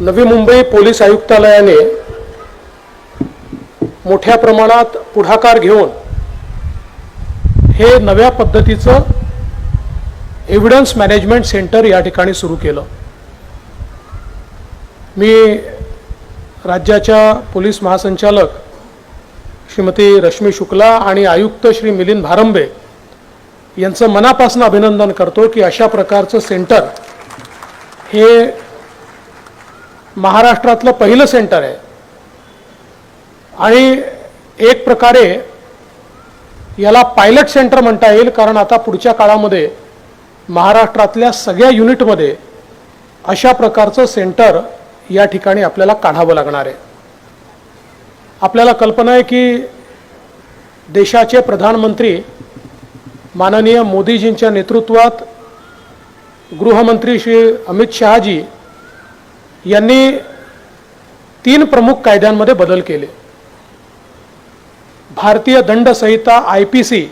Navi Mumbai police आयुक्तालयाने मोठ्या प्रमाणात पुढाकार घेऊन हे नव्या पद्धतीचं एव्हिडन्स मॅनेजमेंट सेंटर या ठिकाणी सुरू केलं. मी राज्याच्या पोलीस महासंचालक श्रीमती रश्मी शुक्ला आणि आयुक्त श्री मिलिंद भारंबे यांचं मनापासून अभिनंदन करतो की अशा प्रकारचं सेंटर हे महाराष्ट्रातलं पहिलं सेंटर आहे. आणि एक प्रकारे याला पायलट सेंटर म्हणता येईल कारण आता पुढच्या काळामध्ये महाराष्ट्रातल्या सगळ्या युनिटमध्ये अशा प्रकारचं सेंटर या ठिकाणी आपल्याला काढावं लागणार आहे. आपल्याला कल्पना आहे की देशाचे प्रधानमंत्री माननीय मोदीजींच्या नेतृत्वात गृहमंत्री श्री अमित शहाजी यांनी तीन प्रमुख कायद्यांमध्ये बदल केले. भारतीय दंड संहिता आय पी सी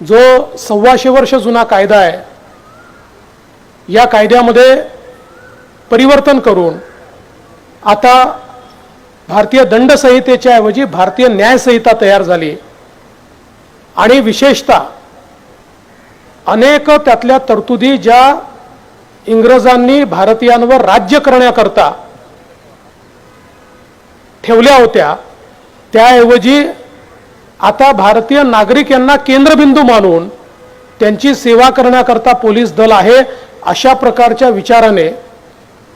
जो सव्वाशे वर्ष जुना कायदा आहे या कायद्यामध्ये परिवर्तन करून आता भारतीय दंड संहितेच्या ऐवजी भारतीय न्यायसंहिता तयार झाली. आणि विशेषतः अनेक त्यातल्या तरतुदी ज्या इंग्रजांनी भारतीयांवर राज्य करण्याकरता ठेवल्या होत्या. त्याऐवजी आता भारतीय नागरिक यांना केंद्रबिंदू मानून त्यांची सेवा करण्याकरता पोलीस दल आहे अशा प्रकारच्या विचाराने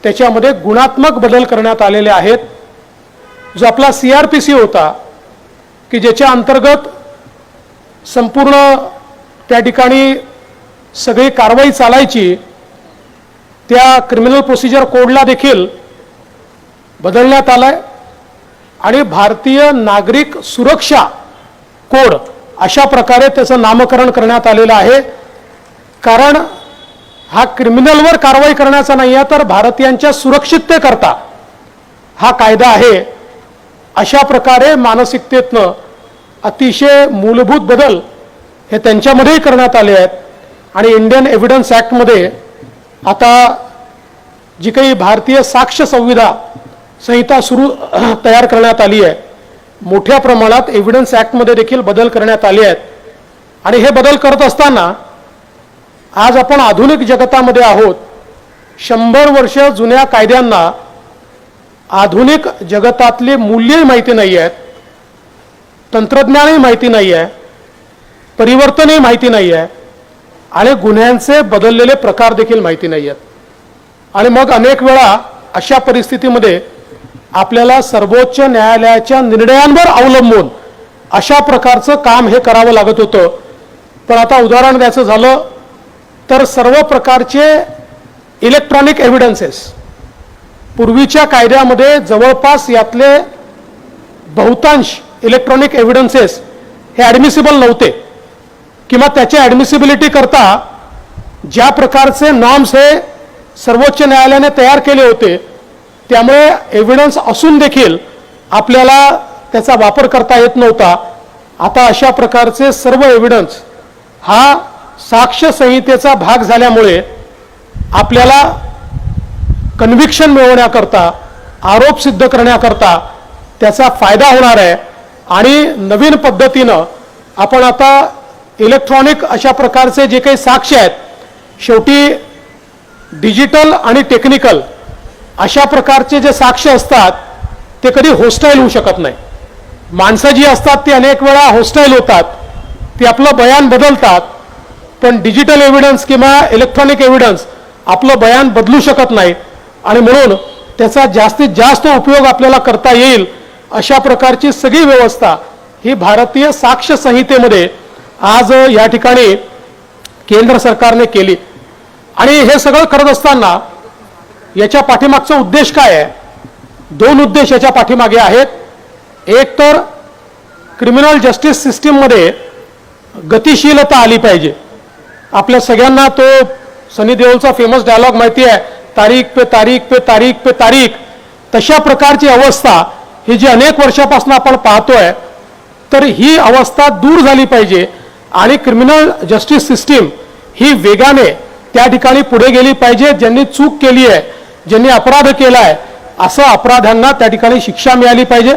त्याच्यामध्ये गुणात्मक बदल करण्यात आलेले आहेत. जो आपला सी आर पी सी होता की ज्याच्या अंतर्गत संपूर्ण त्या ठिकाणी सगळी कारवाई चालायची त्या क्रिमिनल प्रोसिजर कोडला देखील बदलण्यात आलाय. आणि भारतीय नागरिक सुरक्षा कोड अशा प्रकारे त्याचं नामकरण करण्यात आलेलं आहे. कारण हा क्रिमिनलवर कारवाई करण्याचा नाही आहे तर भारतीयांच्या सुरक्षिततेकरता हा कायदा आहे. अशा प्रकारे मानसिकतेतनं अतिशय मूलभूत बदल हे त्यांच्यामध्येही करण्यात आले आहेत. आणि इंडियन एव्हिडन्स ॲक्टमध्ये आता जी काही भारतीय साक्ष संविधा संहिता सुरू तयार करण्यात आली आहे मोठ्या प्रमाणात एव्हिडन्स ॲक्टमध्ये देखील बदल करण्यात आले आहेत. आणि हे बदल करत असताना आज आपण आधुनिक जगतामध्ये आहोत. शंभर वर्ष जुन्या कायद्यांना आधुनिक जगतातली मूल्यही माहिती नाही आहेत तंत्रज्ञानही माहिती नाही आहे परिवर्तनही माहिती नाही आहे आणि गुन्ह्यांचे बदललेले प्रकार देखील माहिती नाही आहेत. आणि मग अनेक वेळा अशा परिस्थितीमध्ये आपल्याला सर्वोच्च न्यायालयाच्या निर्णयांवर अवलंबून अशा प्रकारचं काम हे करावं लागत होतं. पण आता उदाहरण द्यायचं झालं तर सर्व प्रकारचे इलेक्ट्रॉनिक एव्हिडन्सेस पूर्वीच्या कायद्यामध्ये जवळपास यातले बहुतांश इलेक्ट्रॉनिक एव्हिडन्सेस हे ॲडमिसिबल नव्हते. किंवा त्याच्या ॲडमिसिबिलिटी करता ज्या प्रकारचे नॉर्म्स हे सर्वोच्च न्यायालयाने तयार केले होते त्यामुळे एव्हिडन्स असून देखील आपल्याला त्याचा वापर करता येत नव्हता. आता अशा प्रकारचे सर्व एव्हिडन्स हा साक्ष संहितेचा भाग झाल्यामुळे आपल्याला कन्व्हिक्शन मिळवण्याकरता आरोप सिद्ध करण्याकरता त्याचा फायदा होणार आहे. आणि नवीन पद्धतीनं आपण आता इलेक्ट्रॉनिक अशा प्रकारचे जे काही साक्ष आहेत शेवटी डिजिटल आणि टेक्निकल अशा प्रकारचे जे साक्ष असतात ते कधी होस्टाईल होऊ शकत नाही. माणसं जी असतात ती अनेक वेळा होस्टाईल होतात ती आपलं बयान बदलतात पण डिजिटल एव्हिडन्स किंवा इलेक्ट्रॉनिक एव्हिडन्स आपलं बयान बदलू शकत नाही आणि म्हणून त्याचा जास्तीत जास्त उपयोग आपल्याला करता येईल अशा प्रकारची सगळी व्यवस्था ही भारतीय साक्ष संहितेमध्ये आज या ठिकाणी केंद्र सरकारने केली. आणि हे सगळं करत असताना याच्या पाठीमागचा उद्देश काय आहे? दोन उद्देश याच्या पाठीमागे आहेत. एक तर क्रिमिनल जस्टिस सिस्टीममध्ये गतिशीलता आली पाहिजे. आपल्या सगळ्यांना तो सनी देओलचा फेमस डायलॉग माहिती आहे तारीख पे तारीख पे तारीख पे तारीख. तशा प्रकारची अवस्था ही जी अनेक वर्षापासून आपण पाहतोय तर ही अवस्था दूर झाली पाहिजे. आणि क्रिमिनल जस्टिस सिस्टीम ही वेगाने त्या ठिकाणी पुढे गेली पाहिजे ज्यांनी चूक केली आहे ज्यांनी अपराध केला आहे असं अपराध्यांना त्या ठिकाणी शिक्षा मिळाली पाहिजे.